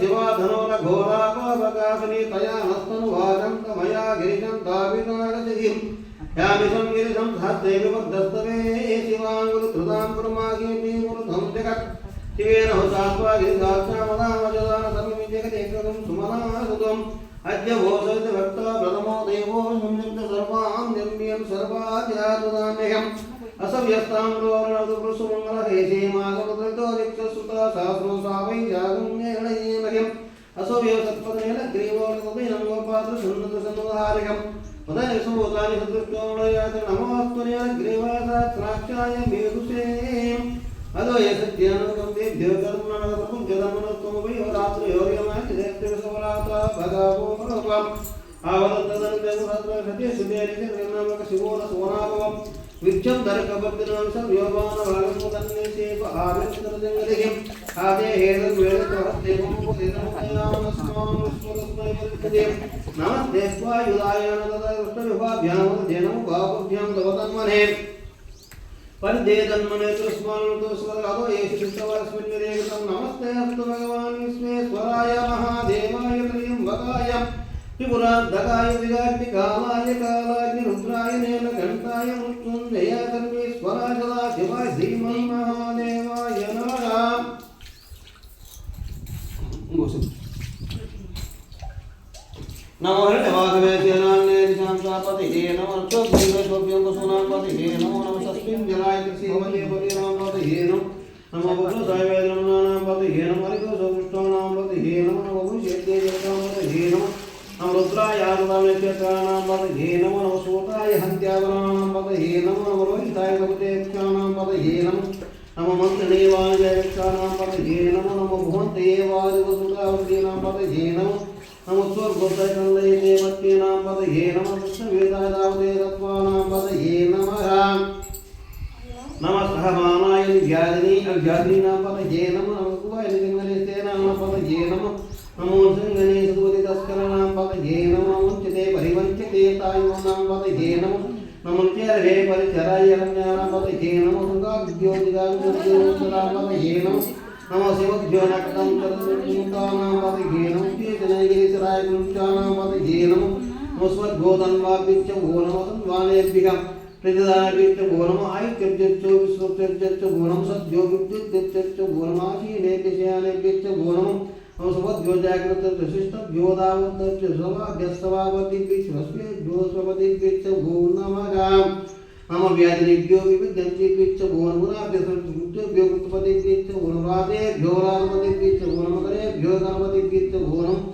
शिवाधनोरघोराकोपकाशिनी तया हस्तनुभाजं कमया गिरिशं धावितागतिं यामिषं गिरिशं हस्तैर्विबद्धस्तवे शिवाङ्गुरुधृतां कुरुमागिनीपुरुधं जगत् शिवेन हुतात्वा गिरिसाक्षामदामजदानसमिमिजगतेकं सुमनासुतम् अद्य भोसरितभक्ता प्रथमो देवो संयुक्त सर्वां निर्मीयं सर्वाध्यात्मदाम्यहम् असव्यस्तां रोरणसुमङ्गलहेशेमागमकृतो दिक्षसुता सहस्रो सा वै जागुण्येणये मह्यम् असव्यसत्पदेन ग्रीवोपीनं गोपात्रसुन्नतसंवधारकम् उदयसुभूतानि सदृष्टोणयात नमोऽस्त्वनेन ग्रीवासात्राक्षाय मेदुषे अदोय सत्यानुकम्पेभ्यो कर्मणकर्तुं जगमनत्वमपि रात्रयोर्यमाय जयत्रिसवराता भगावो आवदन्तदन्ते सत्य सुदेरिते नामक शिवो न सुवनाभवम् विक्षन्दरकपद्रंसं योगानभागमुदन्निषेव आविन्दरजङ्गलिहिं आदे हेतद्वेदत्वरत्तेमुपदेवमुपदेवमुपदेवमुपदेवं नमस्ते स्वायुधायन तदर्ष्टविभाभ्यामुदेनमु भावभ्यां तवतन्मने परिदे तन्मने तुस्मानुतोस्वरादो येषु चित्तवरस्मिन् विरेगतं नमस्ते अस्तु भगवान् विश्वेश्वराय महादेवाय त्र्यम्बकाय त्रिपुराद्धकाय दिगाग्निकालाय कालाग्निरुद्राय नेलघण्टाय मुक्त శివాయ శ్రీమన్మహాదేవాయ నమ నమో వాగవేశాన్నేశాంతాపతిదే నమో శోభ్యం వసూనాపతిదే నమో నమ సస్మిన్ జలాయ శ్రీమదేపతి నామపతిదే నమ నమో గురు సాయవేదనాపతిదే నమ नाम पद जे नमो नमो भवन्ते वादिवसुतावृत्ते नाम पद जे नमो नमो स्वर्गोदयकल्लये देवत्ये नाम पद हे नमः कृष्णवेदादावते तत्त्वानां पद हे नमः नमः सहमानाय निध्यादिनी अव्यादिनी नाम पद हे नमः नमः कुवाय निगमनेस्ते नाम पद हे नमः नमो सिंहने सुदोदितस्करणां पद हे नमः मुञ्चते परिवञ्चते तायो नाम पद हे नमः నమత్యాల వేపరి చరాయరణ్యానపతి హీనము దుర్గా విద్యోతిగామతి హీనం నమ శివద్యోనకటం చరతానామతి హీనం చేతనగిరిచరాయ గుంచానామతి హీనము నమస్వద్గోధన్వాభ్యచ్చ గోనమతం వాణేభ్య ప్రతిదానభ్యచ్చ గోనమ ఆయుత్యభ్యచ్చో విశ్వభ్యచ్చ గోనం సద్యోగిభ్యచ్చ గోనమాశీనేభ్యశయానేభ్యచ్చ గోనము मम व्याधिभ्यो विविध्यन्तीभ्यश्च भुवनगुणाभ्यसंभ्यो गुप्तपतिभ्यश्च भुवनराजेभ्यो रामपतिभ्यश्च भुवनमकरेभ्यो गणपतिभ्यश्च भुवनम्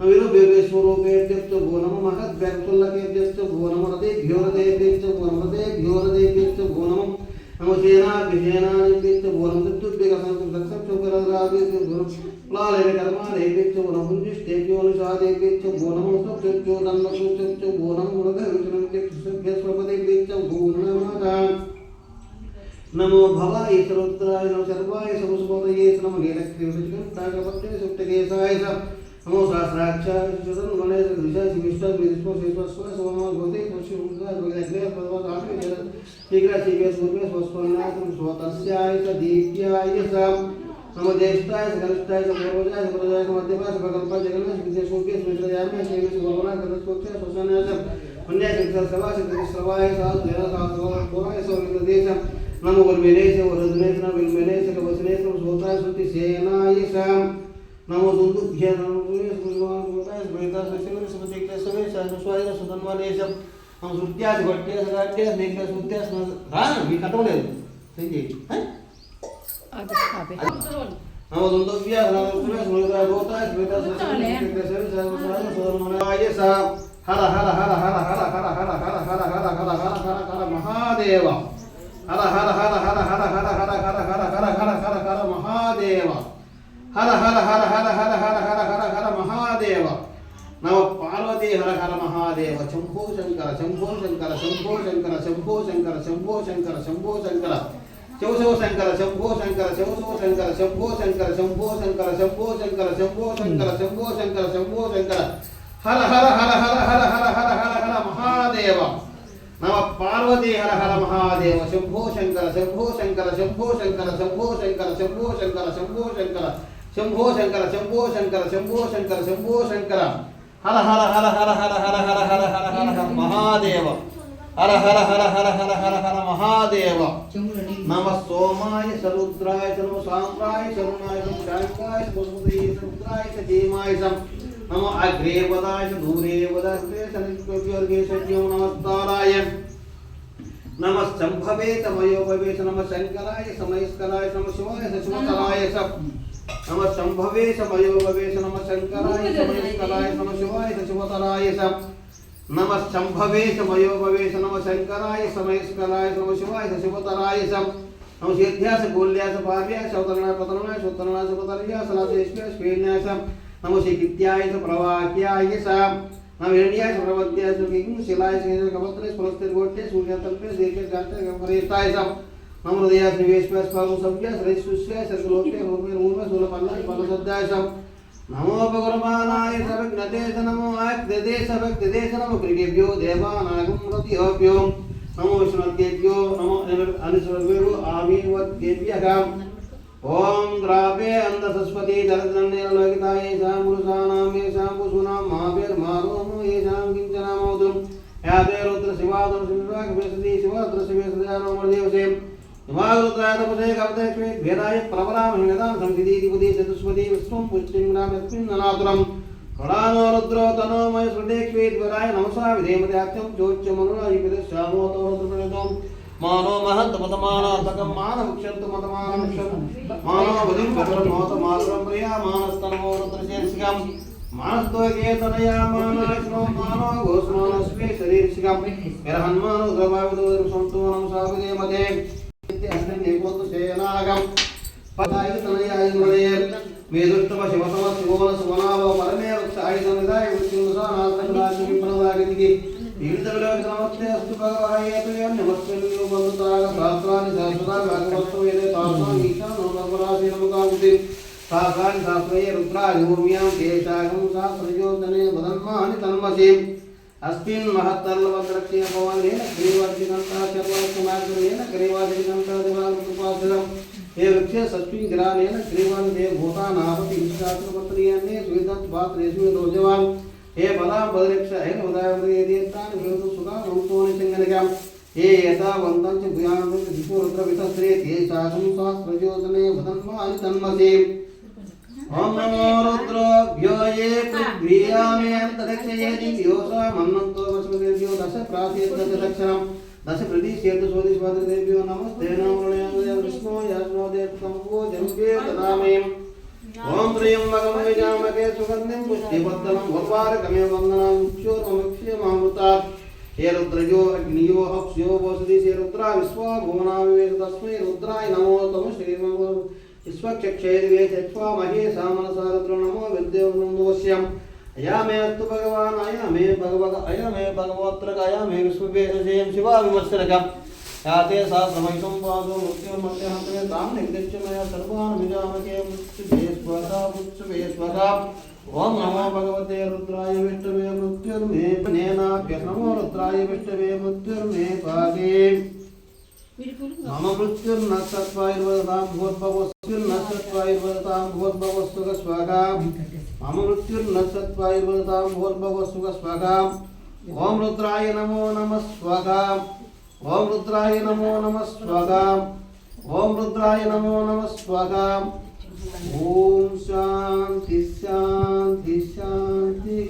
अविरुभ्यस्वरूपेभ्यश्च भुवनम महद्व्यक्तुल्लकेभ्यश्च भुवनमरतेभ्यो रथेभ्यश्च भुवनमतेभ्यो रथेभ्यश्च भुवनम् मम सेनाभ्यसेनादिभ्यश्च भुवनमृत्युभ्यः संस्कृतक्षक्षोकरराजेभ्यो भुवनम् लालेन कर्माणेभ्यश्च वनभुञ्जिष्ठेभ्यो निषादेभ्यश्च भुवनमसुभ्यो नन्मसुभ्यश्च भुवनमुनघविचनमित्यभ्यस्वपदेभ्यश्च भुवनमाता नमो भवाय सर्वत्राय नमो सर्वाय समसुभवदये नमो नीलक्रीडचिकन्ताकपत्रे सुप्तकेशाय नमो सहस्राक्षाय सुतन्मने सदृशाय शिविष्टाद्विदिष्मो श्रीस्वस्वाय सोमो भवते पुष्यमुद्राय भगदग्नय पदवदामे शीघ्रशीघ्रस्वरूपे स्वस्वर्णाय स्वतस्याय स दीप्याय साम् Modestas, galtas, gorgojas, gorgojas, matemas, bagalpas, jagalmas, bizesh, mukes, mitrayamas, shemis, gorgonas, gorgonas, koktas, sosanasam, punya, keksa, sabah, keksa, sabah, sal, dera, sal, sabah, kora, sal, keksa, नम गुरुमेनेश वरदनेश नम विलमेनेश कवसनेश नम सोता सुति सेनायसम नमो दुंदु ज्ञान नमोये सुभवान गोताय स्मृता सचिन सुमति के समय सहस्वाय सुधनवानेशम हम सुत्यास घट्टे सगाट्टे नेक्ष सुत्यास हां मी खतम లేదు సంజయ్ హర హర హర హర హర హర హర హర హర హర హర హర హర హర మహాదేవ హర హర హర హర హర హర హర హర హర హర హర హర హర మహాదేవ హర హర హర హర హర హర హర హర హర మహాదేవ నమ పార్వతీ హర హర మహాదేవ శంభో శంకర శంభో శంకర శంభో శంకర శంభో శంకర శంభో శంకర శంభో శంకర శివ శివ శంకర శంభో శంకర శంభో శంకర శంభో శంకర శంభో శంకర శంభో శంకర శంభో శంకర శంభో శంకర శంభో శంకర హర హర హర హర హర హర హర హర హర మహాదేవ నమ పార్వతీ హర హర మహాదేవ శంభో శంకర శంభో శంకర శంభో శంకర శంభో శంకర శంభో శంకర శంభో శంకర శంభో శంకర శంభో శంకర శంభో శంకర శంభో శంకర హర హర హర హర హర హర హర హర హర హర మహాదేవ हर हर हर हर हर हर हर महादेव। नम सोमाय सरुद्राय सर्व सांप्राय सरुणाय सर्वशाङ्काय सर्वसुदये समुद्राय सचेमाय सम् नम अग्रेवदाय धूरेवदस्ते सनिष्वर्गे सज्यो नमस्ताराय नम संभवे तमयो भवे नम समयस्कराय समैस्कराय समशिवाय सशुमतराय सब नम संभवे समयो भवे नम समयस्कराय समैस्कराय समशिवाय सशुमतराय सब नम शंभवेश मयोभवेश नम शंकराय समयस्कराय, नम शिवाय शिवतराय सम नम शेध्यास गोल्यास भाव्यास अवतरणा नम शिकित्याय प्रवाक्याय सम नम हिरण्याय प्रवत्याय किं शिलाय देखे गमरेताय सम नम हृदय निवेश पास श्रेष्ठ सर्गलोक्य सम నమోపగురమానాయ సభగ్నదేశ నమో ఆక్దేశ భక్తిదేశ నమో క్రిగేభ్యో దేవానాగం రతియోభ్యో నమో విష్ణుద్గేభ్యో నమో అనుసరు ఆమీర్వద్గేభ్యః ఓం గ్రాపే అంద సరస్వతి దరదన్నిలోకితాయ సాం పురుషానాం ఏషాం పుషూనాం మహాభేర్మారోమో ఏషాం కించనామోదుం యాదే రుద్ర శివాదుర శివాగ వేసతి శివాద్ర శివేశ దేవసేం हिमागरुद्रायतपदे कवतेष्वे भेदाय प्रवरामहिमेदां संधिदीधिपदे चतुष्पदे विश्वं पुष्टिङ्ग्रामस्मिन्ननातुरं कणानो रुद्रो तनोमय श्रुतेष्वे द्वराय नमसा विधेमदाख्यं चोच्चमनुराधिपदे श्यामोतो रुद्रप्रणितों मानो महन्तपतमानार्थकं मानभुक्षन्तु मतमानमुक्षं मानो बलिं कतरमोत मातुरं प्रिया मानस्तनमो रुद्रशेर्षिकं मानस्तोके तनया मानाश्नो मानो घोषमानस्वे शरीर्षिकं यर्हन्मानो द्रवाविदो संतो नमसा विधेमदे మేదృష్టమ శివతమ శివోన సువనావ పరమే వృక్ష ఆయుధ విదాయ వృత్తింసా నాథరాజి విప్లవాగిరికి వివిధవిలోకనమస్తే అస్తు భగవాయేతుయం నమస్కరియో బంధుతాగ శాస్త్రాన్ని శాశ్వతాన్ని భాగవత్వమేదే తాసాం ఈశాను పరమరాశీలముకాంతి సాకాన్ని శాస్త్రయే రుద్రాయ భూమ్యాం కేశాగం శాస్త్రయోజనే మదన్మాని ಅಸ್ಮಿನ್ ಮಹತ್ತರ್ಲ ವಕ್ರಕ್ಷೀಯ ಭವಾನೇನ ಗ್ರೀವಾರ್ಜಿನಂತಹ ಚರ್ವಣ ಕುಮಾರ್ಗನೇನ ಗ್ರೀವಾರ್ಜಿನಂತಹ ದಿವಾಗೃಪಾಸಿರಂ ಹೇ ವೃಕ್ಷ ಸಸ್ಮಿನ್ ಗಿರಾನೇನ ಗ್ರೀವಾನ್ ದೇ ಭೂತಾನಾಪತಿ ಇಷ್ಟಾತ್ರ ಪತ್ರಿಯನ್ನೇ ಸುವಿಧತ್ ಪಾತ್ರೇಶು ರೋಜವಾನ್ ಹೇ ಬಲ ಬದರಿಕ್ಷ ಹೈನ ಉದಾಹರಣೆಯಂತಾನ ಹಿಡಿದು ಸುಧಾ ಮಂತೋನಿ ಚಂಗನಗಾಂ ಹೇ ಯಥಾ ವಂದಂಚ ಭುಯಾನಂದ ದಿಪು ರುದ್ರ ವಿತಸ್ತ್ರೇ ತೇ ಸಾಸಂ ಸಹಸ್ರಯೋಜನೆ ವದನ್ಮಾನಿ ತನ್ಮಸೇ ओम नमो रुद्रोभ्यो ये क्रियामेन तदक्षयति योसा मन्नन्तो वसुदेव्यो दश प्रासेत दक्षिणं दश प्रदिशेत सोदिशवाददेव्यो नमस्ते नमो विष्णो यास्नो देवतमको जम्भे तदामयम् ओम त्र्यम्बकं गजामहे सुगन्धिं पुष्टिवर्धनं भवारकमे वन्दनं चोर्मक्षयमामृतात् हे रुद्रजो अग्नियो हक्ष्यो वसुदि श्रीरुद्रा विश्वा भुवनाविवेश तस्मै रुद्राय नमो तम श्रीमङ्गलम् విశ్వక్షక్షేదివే చక్వా మహే సామనసారుద్రణమో విద్యోస్యం అయామే అస్తు భగవాన్ అయామే భగవగ అయామే భగవత్రక అయామే విశ్వభేదజయం శివా విమర్శనక. యాతే సా సమయం పాదో మృత్యుమర్త్యహంతమే తాం నిర్దిక్షమయ సర్వాన్ విజామకే మృత్యుభేస్వసా మృత్యుభేస్వసా ఓం నమో భగవతే రుద్రాయ విష్ణవే మృత్యుర్మే నేనాభ్య నమో రుద్రాయ విష్ణవే మృత్యుర్మే పాదే. మమ మృత్యుర్న సత్వాయుర్వదాం భూర్భవో సత్వాయుర్వదతాం భూర్భవస్సుగ స్వాగా మమ మృత్యుర్న భూర్భవస్సుగ స్వాగా ఓం రుద్రాయ నమో నమ స్వాగా ఓం రుద్రాయ నమో నమ స్వాగా ఓం రుద్రాయ నమో నమ స్వాగా ఓం శాంతి శాంతి శాంతి